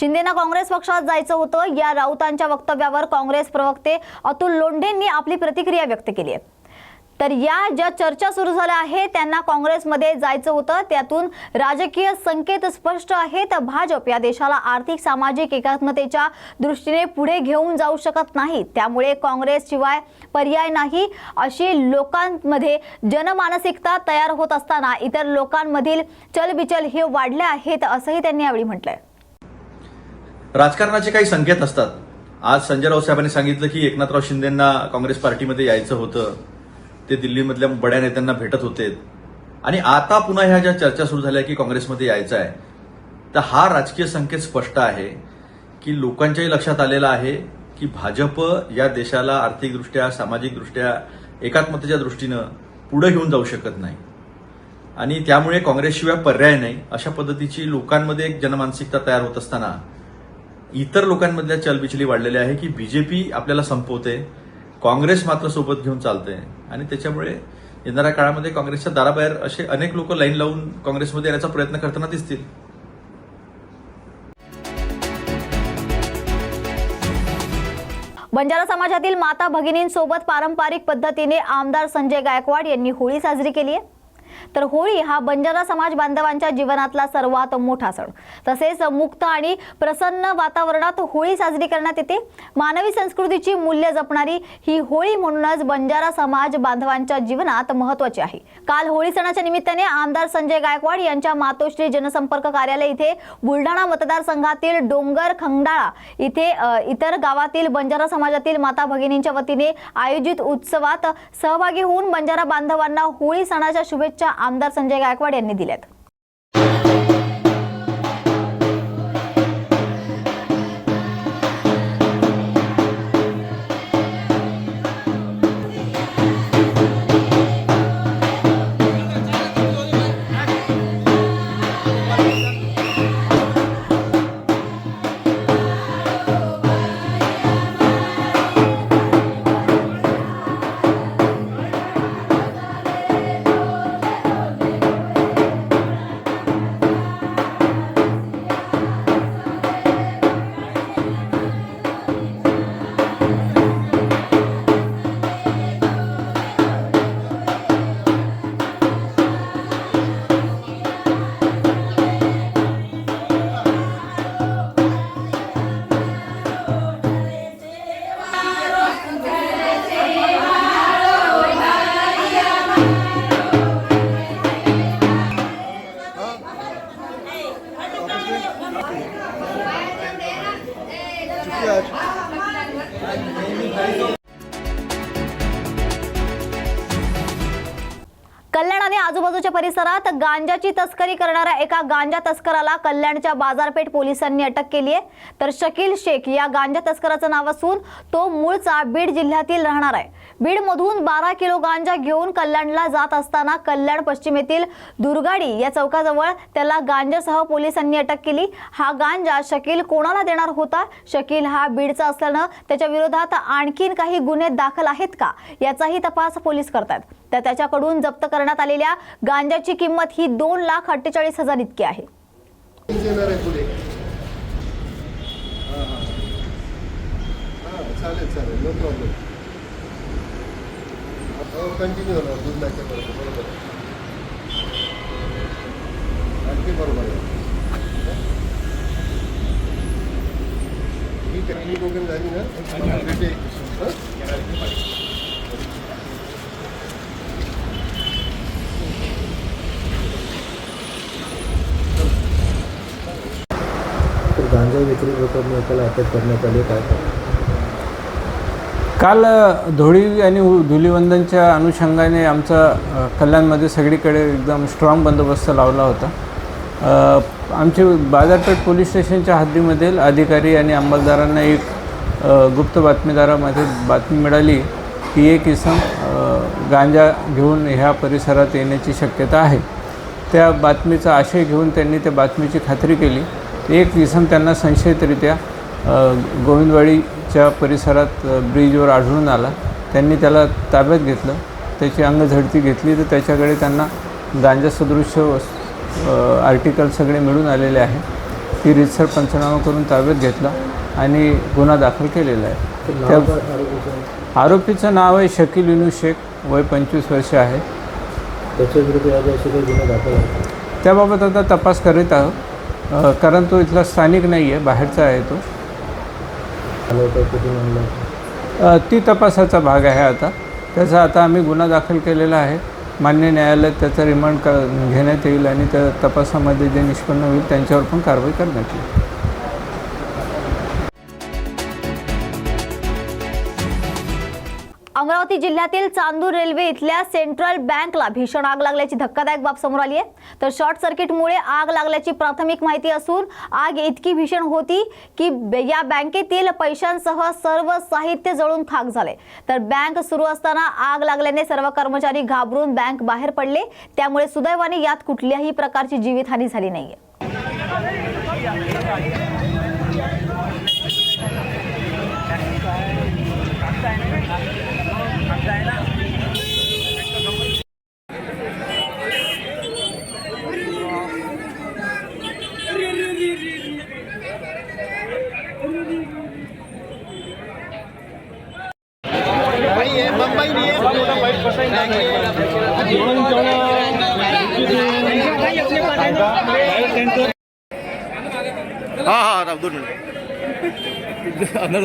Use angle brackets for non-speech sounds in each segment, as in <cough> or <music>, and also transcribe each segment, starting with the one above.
शिंदेना काँग्रेस पक्षात जायचं होतं. या राऊतांच्या वक्तव्यावर काँग्रेस प्रवक्ते अतुल लोंढेंनी आपली प्रतिक्रिया व्यक्त केली आहे. तर या ज्या चर्चा सुरू झाल्या आहेत त्यांना काँग्रेसमध्ये जायचं होतं. त्यातून राजकीय संकेत स्पष्ट आहेत. भाजप या देशाला आर्थिक सामाजिक एकात्मतेच्या दृष्टीने पुढे घेऊन जाऊ शकत नाही. त्यामुळे काँग्रेस शिवाय पर्याय नाही. अशी लोकांमध्ये जनमानसिकता तयार होत असताना इतर लोकांमधील चलबिचल हे वाढले आहेत असंही त्यांनी यावेळी म्हटलंय. राजकारणाचे काही संकेत असतात. आज संजय राऊत साहेबांनी सांगितलं की एकनाथराव शिंदेंना काँग्रेस पार्टीमध्ये यायचं होतं. ते दिल्लीमधल्या बड्या नेत्यांना भेटत होते. आणि आता पुन्हा ह्या ज्या चर्चा सुरू झाल्या की काँग्रेसमध्ये यायचं आहे तर हा राजकीय संकेत स्पष्ट आहे की लोकांच्याही लक्षात आलेला आहे की भाजप या देशाला आर्थिकदृष्ट्या सामाजिकदृष्ट्या एकात्मतेच्या दृष्टीनं पुढे घेऊन जाऊ शकत नाही. आणि त्यामुळे काँग्रेसशिवाय पर्याय नाही. अशा पद्धतीची लोकांमध्ये एक जनमानसिकता तयार होत असताना इतर लोकांमधल्या चलबिचली वाढलेली आहे की बीजेपी आपल्याला संपवते काँग्रेस मात्र सोबत घेऊन चालते आणि त्याच्यामुळे येणाऱ्या काळामध्ये काँग्रेसच्या दाराबाहेर असे अनेक लोक लाईन लावून काँग्रेसमध्ये येण्याचा प्रयत्न करताना दिसतील. बंजारा समाजातील माता भगिनींसोबत पारंपरिक पद्धतीने आमदार संजय गायकवाड यांनी होळी साजरी केली आहे. तर होळी हा बंजारा समाज बांधवांच्या जीवनातला सर्वात मोठा सण. तसेच मुक्त आणि प्रसन्न वातावरणात होळी साजरी करण्यात येते. मानवी संस्कृतीची मूल्य जपणारी ही होळी म्हणूनच बंजारा समाज बांधवांच्या जीवनात महत्वाची आहे. काल होळी सणाच्या निमित्ताने आमदार संजय गायकवाड यांच्या मातोश्री जनसंपर्क कार्यालय इथे बुलढाणा मतदारसंघातील डोंगर खंडाळा इथे इतर गावातील बंजारा समाजातील माता भगिनींच्या वतीने आयोजित उत्सवात सहभागी होऊन बंजारा बांधवांना होळी सणाच्या शुभेच्छा आमदार संजय गायकवाड यांनी दिल्यात. गांजाची तस्करी करणाऱ्या एका गांजा तस्कराला कल्याणच्या बाजारपेठ पोलिसांनी अटक केली आहे. तर शकील शेख या गांजा तस्कराचं नाव असून तो मूळचा बीड जिल्ह्यातील राहणार आहे. बीडमधून बारा किलो गांजा घेऊन कल्याणला जात असताना कल्याण पश्चिमेतील दुर्गाडी या चौकाजवळ त्याला गांजासह पोलिसांनी अटक केली. हा गांजा शकील कोणाला देणार होता? शकील हा बीडचा असल्यानं त्याच्या विरोधात आणखीन काही गुन्हे दाखल आहेत का? याचाही तपास पोलीस करतात तर त्याच्याकडून जप्त करण्यात आलेल्या गांजाची किंमत ही दोन लाख अठ्ठेचाळीस हजार इतकी आहे. चालेल चालेल. नो प्रॉब्लेम कंटिन्यू होणार दोन लाखच्या बरोबर अगदी बरोबर आहे? ठीक आहे वगैरे झाली ना? गांजा विक्री प्रकरणी एकाला अटक करण्यात आली काय काल धुळी आणि धुलीवंदनच्या अनुषंगाने आमचा कल्याणमध्ये सगळीकडे एकदम स्ट्रॉंग बंदोबस्त लावला होता. आमचे बाजारपेठ पोलीस स्टेशनच्या हद्दीमधील अधिकारी आणि अंमलदारांना एक गुप्त बातमीदारामध्ये बातमी मिळाली की एक इसम गांजा घेऊन ह्या परिसरात येण्याची शक्यता आहे. त्या बातमीचा आशय घेऊन त्यांनी त्या बातमीची खात्री केली. एक इसम त्यांना संशयितरित्या गोविंदवाडीच्या परिसरात ब्रिजवर आढळून आला. त्यांनी त्याला ताब्यात घेतलं. त्याची अंगझडती घेतली. तर त्याच्याकडे त्यांना गांजा सदृश्य आर्टिकल सगळे मिळून आलेले आहे. ती रितसर पंचनामा करून ताब्यात घेतला आणि गुन्हा दाखल केलेला आहे. त्या आरोपीचं? नाव आहे शकील युनू शेख. वय पंचवीस वर्ष आहे. त्याबाबत आता तपास करीत आहोत. कारण तो इथला स्थानिक नाही आहे बाहेरचा आहे तो आलं होतं कुठून आणलं होतं अ, ती तपासाचा भाग आहे आता. त्याचा आता आम्ही गुन्हा दाखल केलेला आहे. मान्य न्यायालयात त्याचा रिमांड क घेण्यात येईल आणि त्या तपासामध्ये जे निष्पन्न होईल त्यांच्यावर पण कारवाई करण्यात येईल. अमरावती जिल्ह्यातील चांदूर रेल्वे इथल्या सेंट्रल बँकला भीषण आग लागल्याची धक्कादायक बाब समोर आली आहे. तर शॉर्ट सर्किटमुळे आग लागल्याची प्राथमिक माहिती असून आग इतकी भीषण होती की या बँकेतील पैशांसह सर्व साहित्य जळून खाक झाले. तर बँक सुरू असताना आग लागल्याने सर्व कर्मचारी घाबरून बँक बाहेर पडले. त्यामुळे सुदैवाने यात कुठल्याही प्रकारची जीवितहानी झाली नाहीये.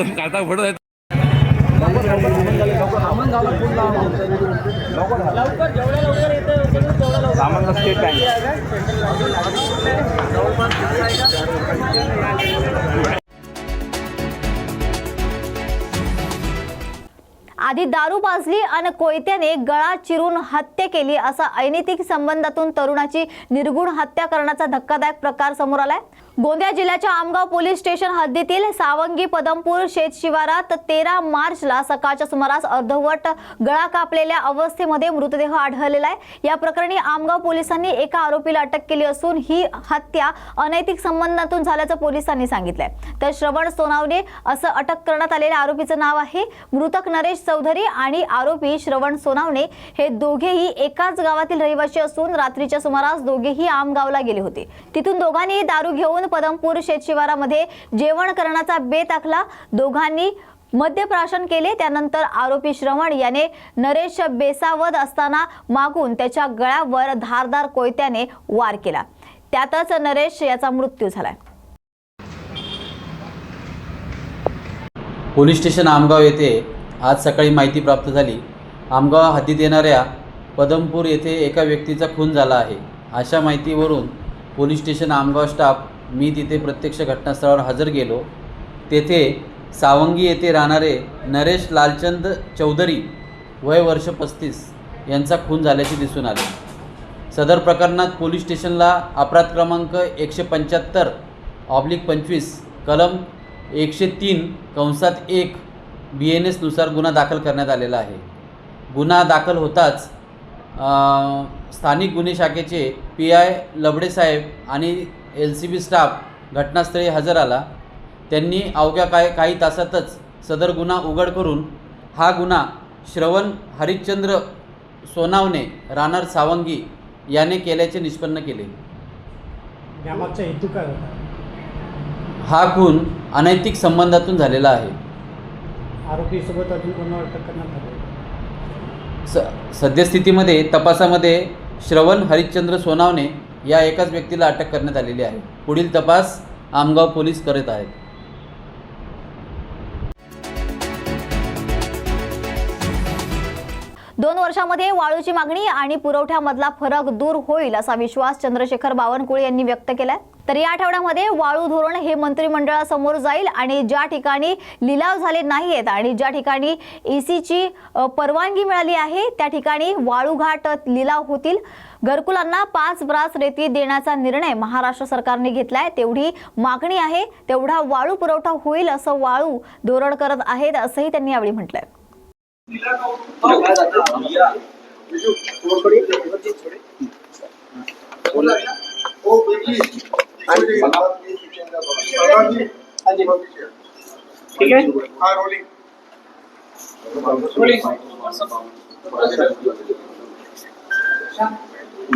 ನಮ್ ಕರ್ತಾಗ ಬಿಡೋದೈತೆ कोयत्याने गळा चिरून हत्या केली असा अनैतिक संबंधातून तरुणाची निर्गुण हत्या करण्याचा धक्कादायक प्रकार समोर आलाय. गोंदिया जिल्ह्याच्या आमगाव पोलीस स्टेशन हद्दीतील सावंगी पदमपूर शेत शिवारात तेरा मार्चला सकाळच्या सुमारास अर्धवट गळा कापलेल्या अवस्थेमध्ये मृतदेह आढळलेला आहे. या प्रकरणी आमगाव पोलिसांनी एका आरोपीला अटक केली असून ही हत्या अनैतिक संबंधातून झाल्याचं पोलिसांनी सांगितलंय. तर श्रवण सोनावणे असं अटक करण्यात आलेल्या आरोपीचं नाव आहे मृतक नरेश चौधरी आणि आरोपी श्रवण सोनावणे हे दोघेही एकाच गावातील रहिवासी असून रात्रीच्या सुमारास दोघेही आमगावला गेले होते. तिथून दोघांनीही दारू घेऊन पदमपूर शेतशिवारामध्ये जेवण करण्याचा बेत आखला. दोघांनी मद्यप्राशन केले. त्यानंतर आरोपी श्रवण याने नरेश बेसावध असताना मागून त्याच्या गळ्यावर धारदार कोयत्याने वार केला. त्यातच नरेश याचा मृत्यू झालाय पोलीस स्टेशन आमगाव येथे आज सकाळी माहिती प्राप्त झाली. आमगाव हद्दीत येणाऱ्या पदमपूर येथे एका व्यक्तीचा खून झाला आहे. अशा माहितीवरून पोलीस स्टेशन आमगाव स्टाफ मी तिथे प्रत्यक्ष घटनास्थळावर हजर गेलो. तेथे सावंगी येथे राहणारे नरेश लालचंद चौधरी वय वर्ष पस्तीस यांचा खून झाल्याचे दिसून आले. सदर प्रकरणात पोलीस स्टेशनला अपराध क्रमांक एकशे पंच्याहत्तर ऑब्लिक पंचवीस कलम एकशे तीन कंसात एक बी एन एसनुसार गुन्हा दाखल करण्यात आलेला आहे. गुन्हा दाखल होताच स्थानिक गुन्हे शाखेचे पी आय लबडेसाहेब आणि एल सी बी स्टाफ घटनास्थळी हजर आला. त्यांनी अवघ्या काय काही तासातच सदर गुन्हा उघड करून हा गुन्हा श्रवण हरिश्चंद्र सोनावणे राहणार सावंगी याने केल्याचे निष्पन्न केले. यामागचा हेतू काय होता? हा खून अनैतिक संबंधातून झालेला आहे. आरोपीसोबत अजून कोणावर अटक करण्यात आली स सद्यस्थितीमध्ये तपासामध्ये श्रवण हरिश्चंद्र सोनावणे या एकाच व्यक्तीला अटक करण्यात आलेली आहे. पुढील तपास आमगाव पोलीस करत आहेत. दोन वर्षामध्ये वाळूची मागणी आणि पुरवठ्यामधला फरक दूर होईल असा विश्वास चंद्रशेखर बावनकुळे यांनी व्यक्त केलाय. तर या आठवड्यामध्ये वाळू धोरण हे मंत्रिमंडळासमोर जाईल आणि ज्या ठिकाणी लिलाव झाले नाहीयेत आणि ज्या ठिकाणी ईसीची परवानगी मिळाली आहे त्या ठिकाणी वाळूघाट लिलाव होतील. घरकुलांना पाच ब्रास रेती देण्याचा निर्णय महाराष्ट्र सरकारने घेतलाय. तेवढी मागणी आहे तेवढा वाळू पुरवठा होईल असं वाळू धोरण करत आहेत असंही त्यांनी यावेळी म्हटलंय. हो, हो, हो. ठीक आहे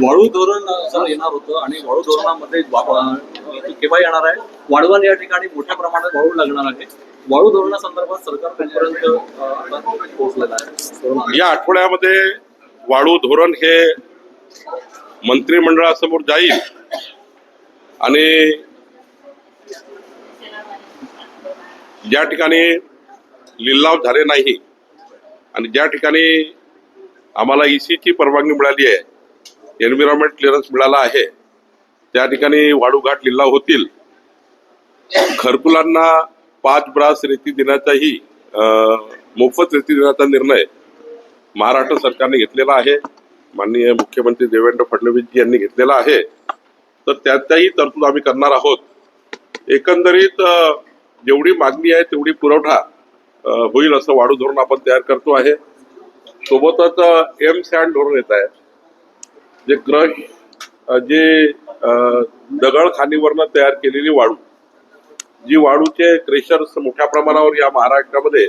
वाळू धोरण जर येणार होतं आणि वाळू धोरणामध्ये केव्हा येणार आहे वाळवण या ठिकाणी मोठ्या प्रमाणात वाळू लागणार आहे. वाळू धोरणासंदर्भात सरकार कुठपर्यंत पोहोचलेलं आहे? या आठवड्यामध्ये वाळू धोरण हे मंत्रिमंडळासमोर जाईल. आणि ज्या ठिकाणी लिलाव झाले नाही आणि ज्या ठिकाणी आम्हाला ईसीची परवानगी मिळाली आहे एन्व्हिरॉन्मेंट क्लिअरन्स मिळाला आहे त्या ठिकाणी वाळूघाट लिलाव होतील. घरकुलांना पाच ब्रास रेती देण्याचाही मोफत रेती देण्याचा निर्णय महाराष्ट्र सरकारने घेतलेला आहे. माननीय मुख्यमंत्री देवेंद्र फडणवीस यांनी घेतलेला आहे. तर त्यातही तरतूद आम्ही करणार आहोत. एकंदरीत जेवढी मागणी आहे तेवढी पुरवठा होईल असं वाढू धोरण आपण तयार करतो आहे. सोबतच एम सॅन्ड धोरण येत आहे. जे क्रश जे दगड खाणीवरनं तयार केलेली वाळू जी वाळूचे क्रेशर्स मोठ्या प्रमाणावर या महाराष्ट्रामध्ये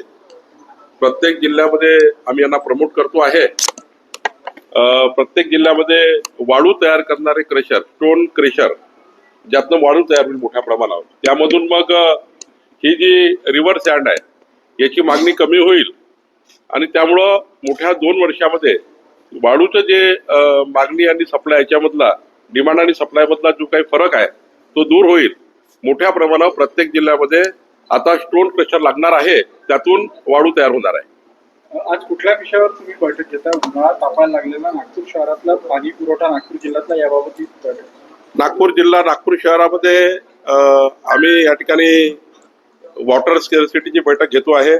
प्रत्येक जिल्ह्यामध्ये आम्ही यांना प्रमोट करतो आहे. प्रत्येक जिल्ह्यामध्ये वाळू तयार करणारे क्रेशर स्टोन क्रेशर ज्यातनं वाळू तयार होईल मोठ्या प्रमाणावर. त्यामधून मग ही जी रिव्हर सँड आहे याची मागणी कमी होईल. आणि त्यामुळं मोठ्या दोन वर्षामध्ये वाळूचं जे मागणी आणि सप्लाय याच्यामधला डिमांड आणि सप्लायमधला जो काही फरक आहे तो दूर होईल. मोठ्या प्रमाणावर प्रत्येक जिल्ह्यामध्ये आता स्टोन क्रेशर लागणार आहे त्यातून वाळू तयार होणार आहे. आज कुठल्या विषयावर तुम्ही बैठक घेता? उन्हाळा तापायला लागलेला नागपूर शहरातला पाणी पुरवठा नागपूर जिल्ह्यातला याबाबत बैठक. नागपूर जिल्हा नागपूर शहरामध्ये आम्ही या ठिकाणी वॉटर स्केअरसिटीची बैठक घेतो आहे.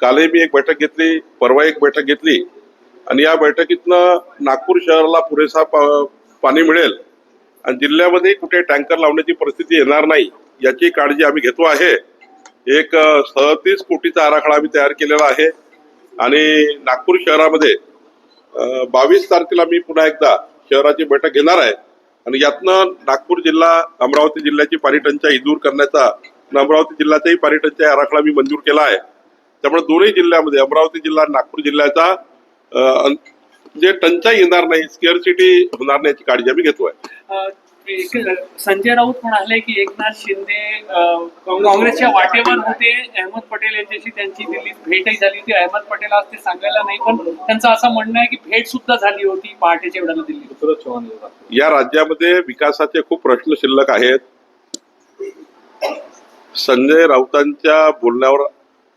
कालही मी एक बैठक घेतली परवा एक बैठक घेतली. आणि या बैठकीतनं नागपूर शहराला पुरेसा पाणी मिळेल. आणि जिल्ह्यामध्ये कुठे टँकर लावण्याची परिस्थिती येणार नाही याची काळजी आम्ही घेतो आहे. एक सदतीस कोटीचा आराखडा आम्ही तयार केलेला आहे. आणि नागपूर शहरामध्ये बावीस तारखेला मी पुन्हा एकदा शहराची बैठक घेणार आहे. आणि यातनं नागपूर जिल्हा अमरावती जिल्ह्याची पाणी टंचाई दूर करण्याचा आणि अमरावती जिल्ह्याचाही पाणी टंचाई आराखडा मी मंजूर केला आहे. त्यामुळे दोन्ही जिल्ह्यामध्ये अमरावती जिल्हा नागपूर जिल्ह्याचा म्हणजे जे टंचाई येणार नाही स्केअरसिटी होणार नाही याची काळजी आम्ही घेतोय. संजय राऊत म्हणाले की एकनाथ शिंदे काँग्रेसच्या वाटेवर होते. अहमद पटेल यांच्याशी त्यांची दिल्लीत भेटही झाली होती. अहमद पटेल आज ते सांगायला नाही पण त्यांचं असं म्हणणं आहे की भेट सुद्धा झाली होती पहाटेच्या वेळेला दिल्ली या राज्यामध्ये विकासाचे खूप प्रश्न शिल्लक आहेत. संजय राऊतांच्या बोलण्यावर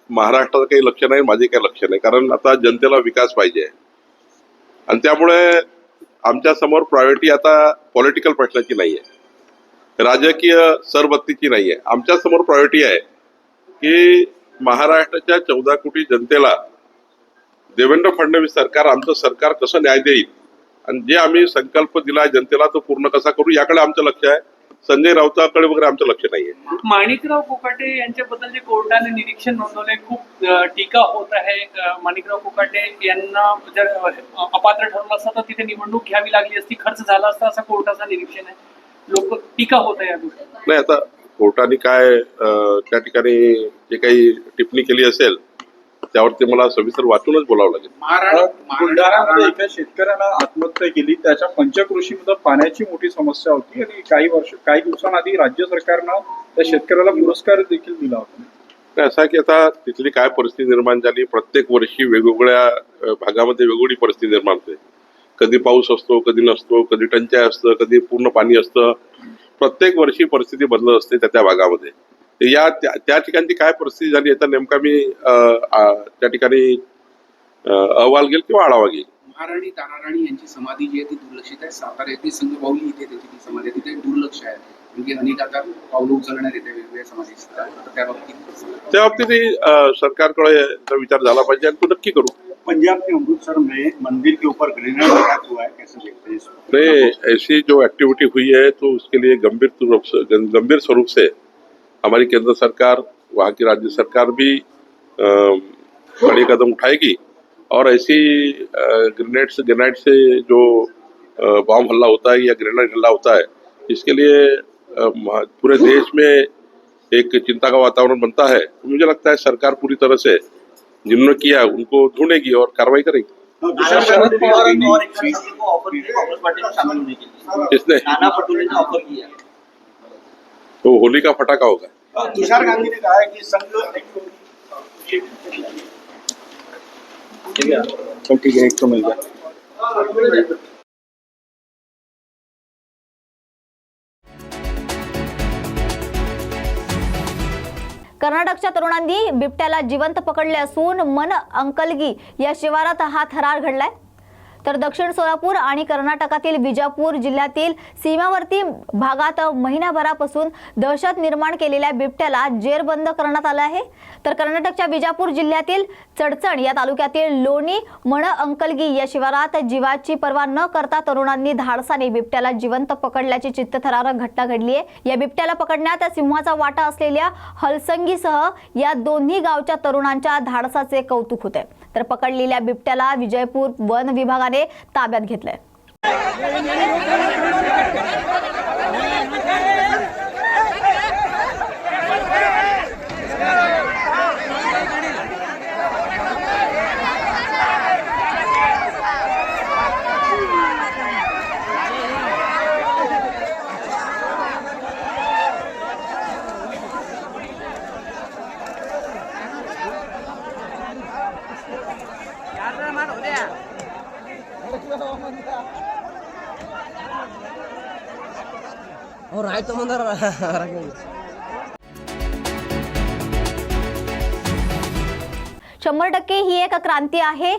महाराष्ट्राचं काही लक्ष नाही माझे काही लक्ष नाही कारण आता जनतेला विकास पाहिजे. आणि त्यामुळे आमच्यासमोर प्रायोरिटी आता पॉलिटिकल प्रश्नाची नाही आहे राजकीय सरबत्तीची नाही आहे आमच्यासमोर प्रायोरिटी आहे की महाराष्ट्राच्या चौदा कोटी जनतेला देवेंद्र फडणवीस सरकार आमचं सरकार कसं न्याय देईल? आणि जे आम्ही संकल्प दिला जनतेला तो पूर्ण कसा करू याकडे आमचं लक्ष आहे. संजय राऊताकडे वगैरे आमचं लक्ष नाहीये. माणिकराव कोकाटे यांच्याबद्दल जे कोर्टाने निरीक्षण नोंदवले खूप टीका होत आहे. माणिकराव कोकाटे यांना जर अपात्र ठरवलं असतं तर तिथे निवडणूक घ्यावी लागली असती खर्च झाला असता असं कोर्टाचं निरीक्षण आहे. लोक टीका होत आहे या गोष्टीवर. नाही आता कोर्टाने काय त्या ठिकाणी जे काही टिप्पणी केली असेल त्यावरती मला सविस्तर वाचूनच बोलावं लागेल. बुलढाण्यामध्ये एका शेतकऱ्यानं आत्महत्या केली. त्याच्या पंचकृषीमध्ये पाण्याची मोठी समस्या होती आणि काही वर्ष काही दिवसांआधी राज्य सरकारनं त्या शेतकऱ्याला पुरस्कार देखील दिला होता. नाही, असं आहे की आता तिथली काय परिस्थिती निर्माण झाली? प्रत्येक वर्षी वेगवेगळ्या भागामध्ये वेगवेगळी परिस्थिती निर्माण होते. कधी पाऊस असतो कधी नसतो कधी टंचाई असतं कधी पूर्ण पाणी असतं. प्रत्येक वर्षी परिस्थिती बदलत असते त्या त्या भागामध्ये. या त्या त्या ठिकाणची काय परिस्थिती झाली याचा नेमका मी त्या ठिकाणी अहवाल घेईल किंवा आढावा घेईल. महाराणी ताराराणी यांची समाधी जी आहे ती दुर्लक्षित आहे. सातारा येथे संघबाऊली इथे त्याची ती समाधी आहे. तिथे दुर्लक्ष आहे. म्हणजे अनेक आता पावलं उचलण्यात येते. वेगवेगळ्या समाधी तर त्या बाबतीत त्या बाबतीत अं, सरकारकडे याचा विचार झाला पाहिजे आणि तो नक्की करू. पंजाब के अमृतसर में मंदिर के ऊपर ग्रेनेड अटैक हुआ है. कैसे देखते हैं ऐसी जो एक्टिविटी हुई है तो उसके लिए गंभीर गंभीर स्वरूप से हमारी केंद्र सरकार वहाँ की राज्य सरकार भी बड़े कदम उठाएगी और ऐसी ग्रेनेड से ग्रेनाइड से जो बॉम्ब हल्ला होता है या ग्रेनेड हल्ला होता है इसके लिए पूरे देश में एक चिंता का वातावरण बनता है। मुझे लगता है सरकार पूरी तरह से जिन्होंने किया है उनको ढूंढेगी और कार्रवाई करेगी। नाना तो होली का फटाका होगा। तुषार गांधी ने कहा है कि संघ ठीक है एक तो मिल गया। कर्नाटकच्या तरुणांनी बिबट्याला जिवंत पकडले असून मन अंकलगी या शिवारात हा थरार घडलाय. तर दक्षिण सोलापूर आणि कर्नाटकातील विजापूर जिल्ह्यातील सीमावर्ती भागात महिनाभरापासून दहशत निर्माण केलेल्या बिबट्याला जेरबंद करण्यात आलं आहे. तर कर्नाटकच्या विजापूर जिल्ह्यातील चडचण या तालुक्यातील लोणी मण अंकलगी या शिवारात जीवाची पर्वा न करता तरुणांनी धाडसाने बिबट्याला जिवंत पकडल्याची चित्तथरारक घटना घडली आहे. या बिबट्याला पकडण्यात सिंहाचा वाटा असलेल्या हलसंगीसह या दोन्ही गावच्या तरुणांच्या धाडसाचे कौतुक होते तर पकडलेल्या बिबट्याला विजयपूर वन विभागाने ताब्यात घेतलंय. <laughs> शंभर टक्के ही एक क्रांती आहे.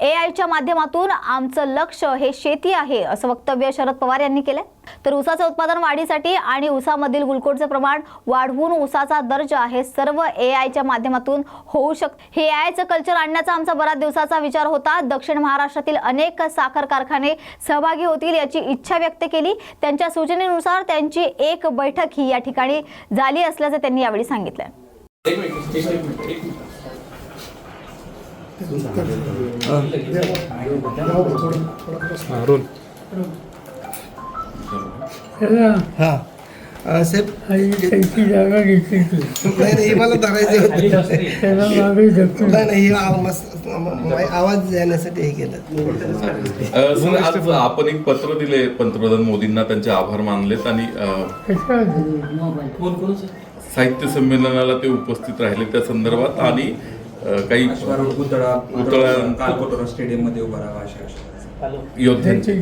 ए आयच्या माध्यमातून आमचं लक्ष हे शेती आहे असं वक्तव्य शरद पवार यांनी केलंय. तर ऊसाचं उत्पादन वाढीसाठी आणि ऊसामधील ग्लुकोजचं प्रमाण वाढवून ऊसाचा दर्जा हे सर्व ए आयच्या माध्यमातून होऊ शक हे आयचं कल्चर आणण्याचा आमचा बराच दिवसाचा विचार होता. दक्षिण महाराष्ट्रातील अनेक साखर कारखाने सहभागी होतील याची इच्छा व्यक्त केली. त्यांच्या सूचनेनुसार त्यांची एक बैठक ही या ठिकाणी झाली असल्याचं त्यांनी यावेळी सांगितलं. हां. साहेब त्यांची जागा घेतली नाही नाही मला धरायचे होते. त्याला मागे ढकलून नाही नाही आव- मस्त- म- म- आवाज येण्यासाठी हे केलं. आज आपण एक पत्र दिले पंतप्रधान मोदींना त्यांचे आभार मानलेत आणि साहित्य संमेलनाला ते उपस्थित राहिले त्या संदर्भात आणि काही पुतळा स्टेडियममध्ये उभा राहावा अशा योद्ध्यांचे.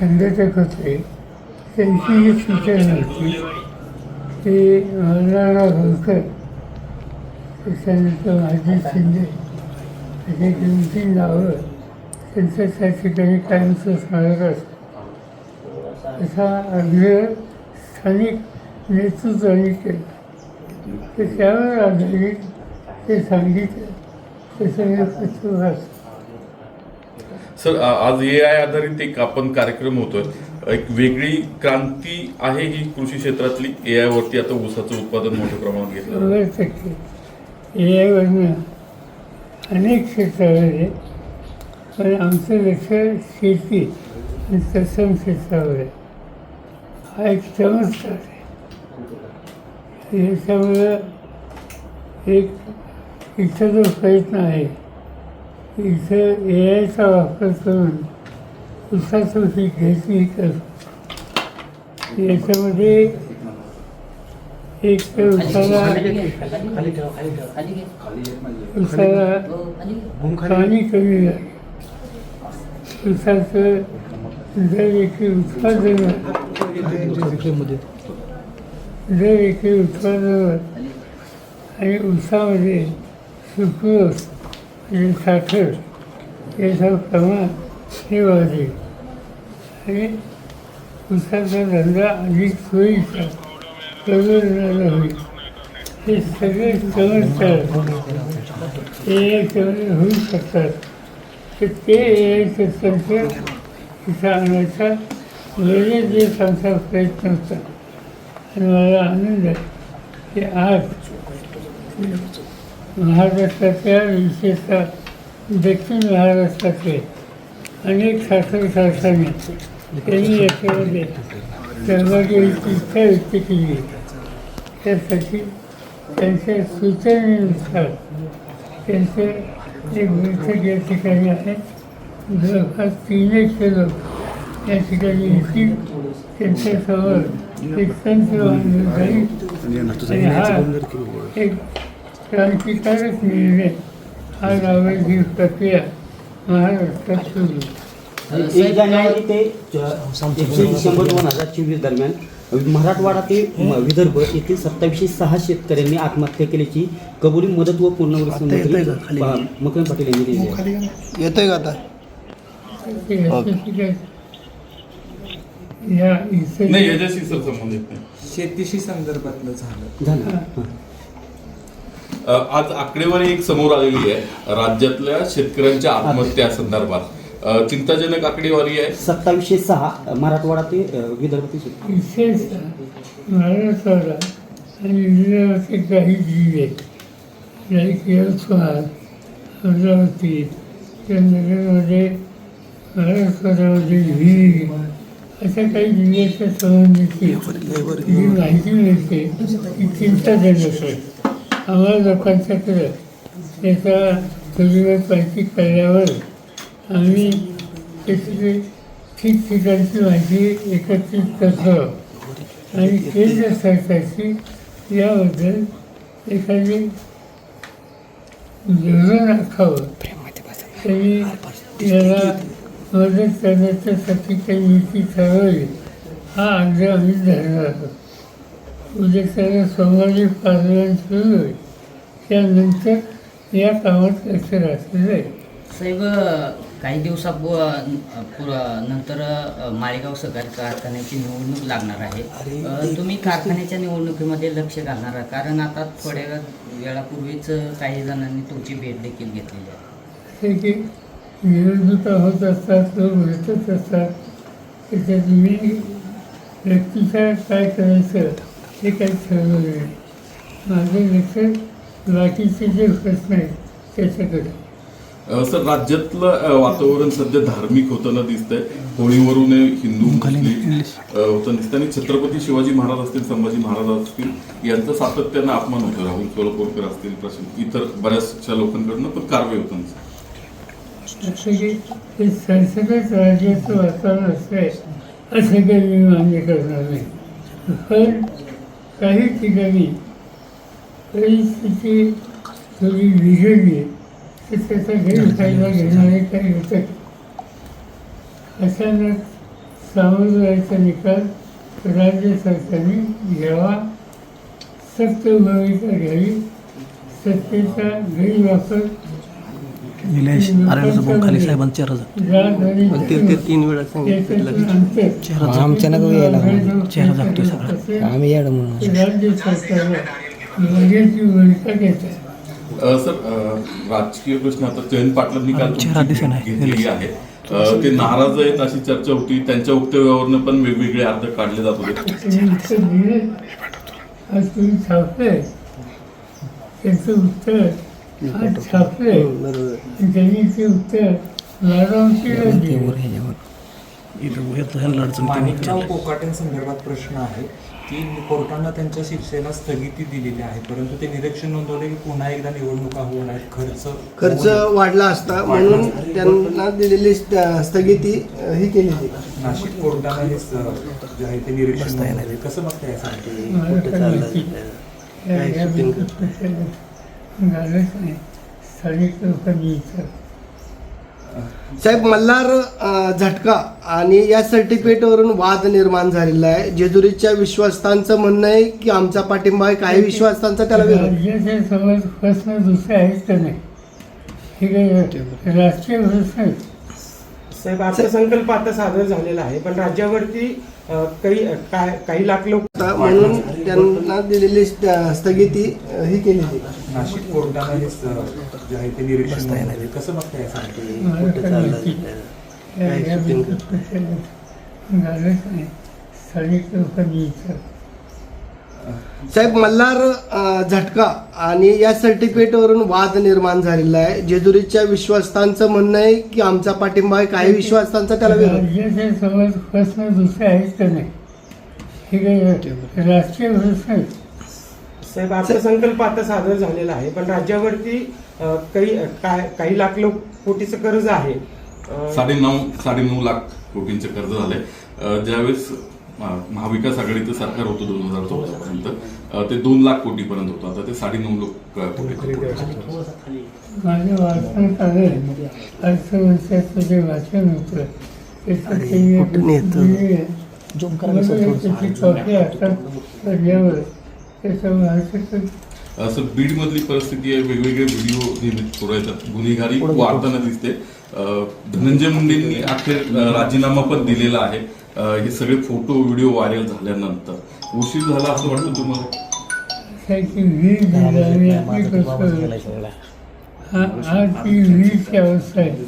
संघटक होते. त्यांची जी सूचना होती की नाना होलकर त्याच्यानंतर अजित शिंदे असे दोन तीन नावं त्यांचं त्या ठिकाणी कायमचं स्मारक असतं. असा आग्रह स्थानिक नेतृत्वाने केलं. तर त्यावर आधारित ते सांगितलं. तसं हे पत्र वाचलं सर आज ए आय आधारित एक आपण कार्यक्रम होतोय. एक वेगळी क्रांती आहे ही कृषी क्षेत्रातली. ए आय वरती आता ऊसाचं उत्पादन मोठ्या प्रमाणात घेतलं शंभर टक्के. ए आयवरनं अनेक क्षेत्रामध्ये पण आमचं लक्ष शेती आणि तत्सम क्षेत्रावर आहे. हा एक चमत्कार आहे. याच्यामुळं एक इथं जो प्रयत्न आहे इथं ए आयचा वापर करून उसाचं पीक तर. याच्यामध्ये एक तर उसाला उसाला पाणी कमी झालं उसाचं जर एकी उत्पादन जर एकी उत्पादन आणि उसामध्ये सुक्रोज म्हणजे साखर याचं प्रमाण हे वाढेल आणि उसाचा धंदा अधिक सोयीचा प्रगतीला होईल हे सगळे चमत्कार ए आयच्यामध्ये होऊ शकतात. तर ते ए आयचं तंत्र तिथं आणायचा वेळेस जे आमचा प्रयत्न होता आणि मला आनंद आहे की आज महाराष्ट्रातल्या विशेषतः दक्षिण महाराष्ट्रातले अनेक शासन संस्थांनी त्यांनी याच्यामध्ये सहभागी इच्छा व्यक्त केली. त्यासाठी त्यांच्या सूचनेनुसार त्यांचे एक बैठक या ठिकाणी आहे जवळपास तीनशे लोक या ठिकाणी येतील. त्यांच्यासमोर एक संत जाईल आणि हा एक क्रांतिकारक निर्णय हा राबवायची प्रक्रिया एक जानेवारी ते एकशे डिसेंबर दोन हजार चोवीस दरम्यान मराठवाडा ते विदर्भ येथील सत्तावीसशे सहा शेतकऱ्यांनी आत्महत्या केल्याची कबुली मदत व पुनर्वसन मंत्री मुख्यमंत्री पाटील यांनी दिली आहे. येतोय का आता? शेतीशी संदर्भातलं झालं. झालं. आज आकडेवारी एक समोर आलेली आहे. राज्यातल्या शेतकऱ्यांच्या आत्महत्या संदर्भात. चिंताजनक आकडेवारी आहे. सत्तावीसशे सहा मराठवाडा ते विदर्भ ते. विशेष महाराष्ट्राला आणि काही जिल्हे लाईक यवतमाळ अमरावती त्या नगरमध्ये महाराष्ट्रामध्ये विहीर अशा काही जिल्ह्याच्या संबंधीची जी माहिती मिळते ती चिंताजनक आहे. आम्हाला लोकांच्याकडे त्याचा थोडीवर माहिती कळल्यावर आम्ही त्याची ठिकठिकाणची माहिती एकत्रित करतो. आणि केंद्र सरकारची याबद्दल एखादी धोरण आखावं. त्यांनी याला मदत करण्याच्यासाठी काही नीती ठरवली हा आग्रह आम्ही धरणार आहोत. उद्या त्याला सोमवारी सुरू होईल त्यानंतर या कामात लक्ष राखलं जाईल साहेब काही दिवसा नंतर माळेगाव सहकारी कारखान्याची निवडणूक लागणार आहे. तुम्ही कारखान्याच्या निवडणुकीमध्ये लक्ष घालणार आहात. कारण आता थोड्या वेळापूर्वीच काही जणांनी तुमची भेट देखील घेतलेली आहे. हे की निवडणुका होत असतात लोक भेटत असतात. त्याच्यात मी व्यक्तीच्या काय करायचं? हे काही ठरवलं नाही. माझं लक्ष बाकीचे जे प्रश्न आहेत त्याच्याकडे. अ, सर राज्यातलं वातावरण सध्या धार्मिक होताना दिसतंय. होळीवरून हिंदू मुस्लिम होतं दिसतंय. आणि छत्रपती शिवाजी महाराज असतील संभाजी महाराज असतील यांचा सातत्यानं अपमान होतो राहुल सोलापूरकर असतील प्रश्न इतर बऱ्याचशा लोकांकडनं पण कारवाई होताना असं की हे संसदेत राज्याचं वातावरण असतंय असं काही मी मान्य करणार नाही. पण काही ठिकाणी परिस्थिती थोडी बिघडली तर त्याचा गैरफायदा घेणारे काही होते अचानक सामोरं निकाल राज्य सरकारने घ्यावा. सक्त भूमिका घ्यावी. सत्तेचा गैरवापर निलेश खाली साहेबांचा चेहरा जात आणि ते ते तीन वेळा सांगितलं चेहरा आमच्या नका यायला चेहरा झाकतोय सगळा आम्ही याड म्हणून सर राजकीय प्रश्न आता जयंत पाटलांनी काल चेहरा तुमची दिसेना. भेट घेतलेली आहे ते नाराज आहेत अशी चर्चा होती त्यांच्या वक्तव्यावरनं पण वेगवेगळे अर्थ काढले जात होते त्याचं उत्तर छापले आणि त्यांनी ते उत्तर वारंवार दिले. इथं ह्याला अडचण माणिकराव कोकाटेंसंदर्भात प्रश्न आहे. की कोर्टानं त्यांच्या शिक्षेला स्थगिती दिलेली आहे परंतु ते निरीक्षण नोंदवले की पुन्हा एकदा निवडणुका होऊ नयेत खर्च खर्च वाढला असता म्हणून त्यांना दिलेली स्थगिती ही केलेली नाशिक कोर्टानं हे जे आहे ते निरीक्षण कसं बघताय यासाठी? काय नाही स्थानिक लोकांनी साहेब मल्हार अ, झटका आणि या सर्टिफिकेटवरून वाद निर्माण झालेला आहे. जेजुरीच्या विश्वासस्थांचं म्हणणं आहे की आमचा पाठिंबा आहे? काही विश्वासस्थांचा त्याला विरोध? राज्याच्या समोर प्रश्न दुसरे आहेत का नाही? हे काही प्रश्न आहेत. साहेब अर्थसंकल्प आता सादर झालेला आहे पण राज्यावरती काही काही लाख लोक होता, म्हणून त्यांना दिलेली स्थगिती अ, ही केलेली नाशिक कोर्टानं हे जे आहे ते निरीक्षण कसं बघताय साहेब मल्हार झटका आणि या सर्टिफिकेटवरून वाद निर्माण झालेला आहे. जेजुरीच्या विश्वासस्थांचं म्हणणं आहे की आमचा पाठिंबा आहे? काही विश्वासस्थांचा त्याला प्रश्न दुसरे आहेत का नाही? हे काही प्रश्न. साहेब अर्थसंकल्प आता सादर झालेला आहे पण राज्यावरती काही काही लाख लोक कोटीचं कर्ज आहे. साडेनऊ साडेनऊ लाख कोटींचं कर्ज झालंय. ज्यावेळेस महाविकास आघाडीचं सरकार होतं दोन हजार चौदा पर्यंत ते दोन लाख कोटीपर्यंत होतं. आता ते साडेनऊ लाख अ, कोटी. माझं वाचन अर्थव्यवस्थेचं जे वाचन होतं त्याचं असं बीडमधली परिस्थिती आहे वेगवेगळे व्हिडिओ सुरू येतात गुन्हेगारी वाढताना दिसते धनंजय मुंडेंनी अखेर राजीनामा पण दिलेला आहे हे सगळे फोटो व्हिडिओ व्हायरल झाल्यानंतर उशीर झाला असं वाटतं तुम्हाला हा आज ती वीजची अवस्था आहे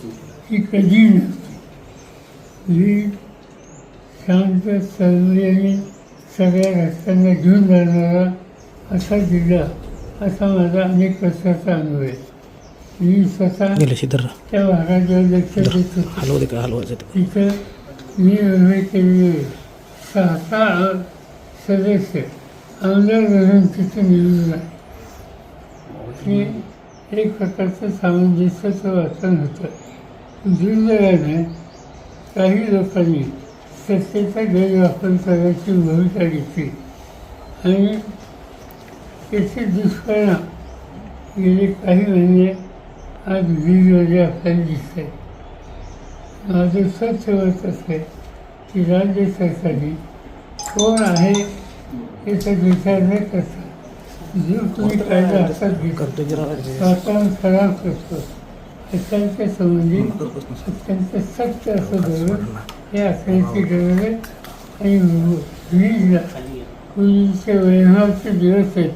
ती कधी शांत सौर्याने सगळ्या रस्त्यांना घेऊन जाणारा असा जिल्हा असा माझा अनेक वर्षाचा अनुभव आहे. मी स्वतः त्या भागात लक्ष देत होतो. तिथं मी उभे केलेले सहा सदस्य आमदार म्हणून तिथे निवडून आहे हे एक प्रकारचं सामंजस्याचं वाचन होतं. दुर्दैवाने काही लोकांनी सत्तेचा गैरवापर करायची भूमिका घेतली. आणि त्याचे दुष्परिणाम गेले काही महिने आज वीजमध्ये आपल्याला दिसत आहे माझं स्वच्छ मत असं आहे की राज्य सरकारने कोण आहे याचा विचार न करता जो तुम्ही कायदा हातात घेतो वातावरण खराब करतो. अशांच्या संबंधी अत्यंत सक्त असं धोरण हे असण्याची गरज आहे आणि वीजला पूर्वीचे वैभवाचे दिवस आहेत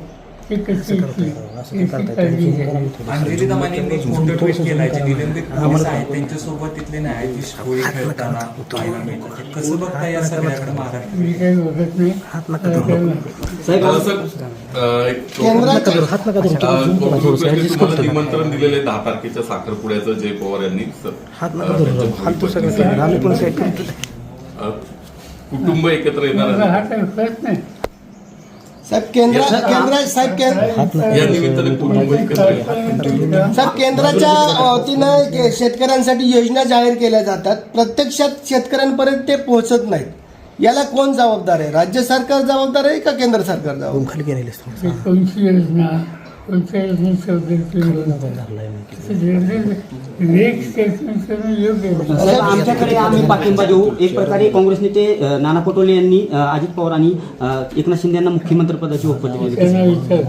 ते कसे येतील? याची काळजी घ्यावी? अंजली दमानींनी एक मोठं ट्विट केलाय जे निलंबित पोलीस आहेत त्यांच्यासोबत तिथले न्यायाधीश होळी खेळताना पाहायला मिळतात. कसं बघता या सगळ्याकडे महाराष्ट्र मी काही बघत नाही. साहेब निमंत्रण दिलेलं आहे दहा तारखेच्या साखरपुड्याचं जय पवार यांनी कुटुंब एकत्र येणार. हा साहेब केंद्र केंद्र साहेब केंद्र या निमित्ताने कुटुंब एकत्र येणार साहेब केंद्राच्या वतीनं शेतकऱ्यांसाठी योजना जाहीर केल्या जातात. प्रत्यक्षात शेतकऱ्यांपर्यंत ते पोहोचत नाहीत. याला कोण जबाबदार आहे? राज्य सरकार जबाबदार आहे का केंद्र सरकार जबाबदार कोणती योजना कोणत्या. साहेब आमच्याकडे आम्ही पाठिंबा देऊ. एक प्रकारे काँग्रेस नेते नाना पटोले यांनी अजित पवार आणि एकनाथ शिंदे यांना मुख्यमंत्री पदाची ओपन केली त्यांना विचार.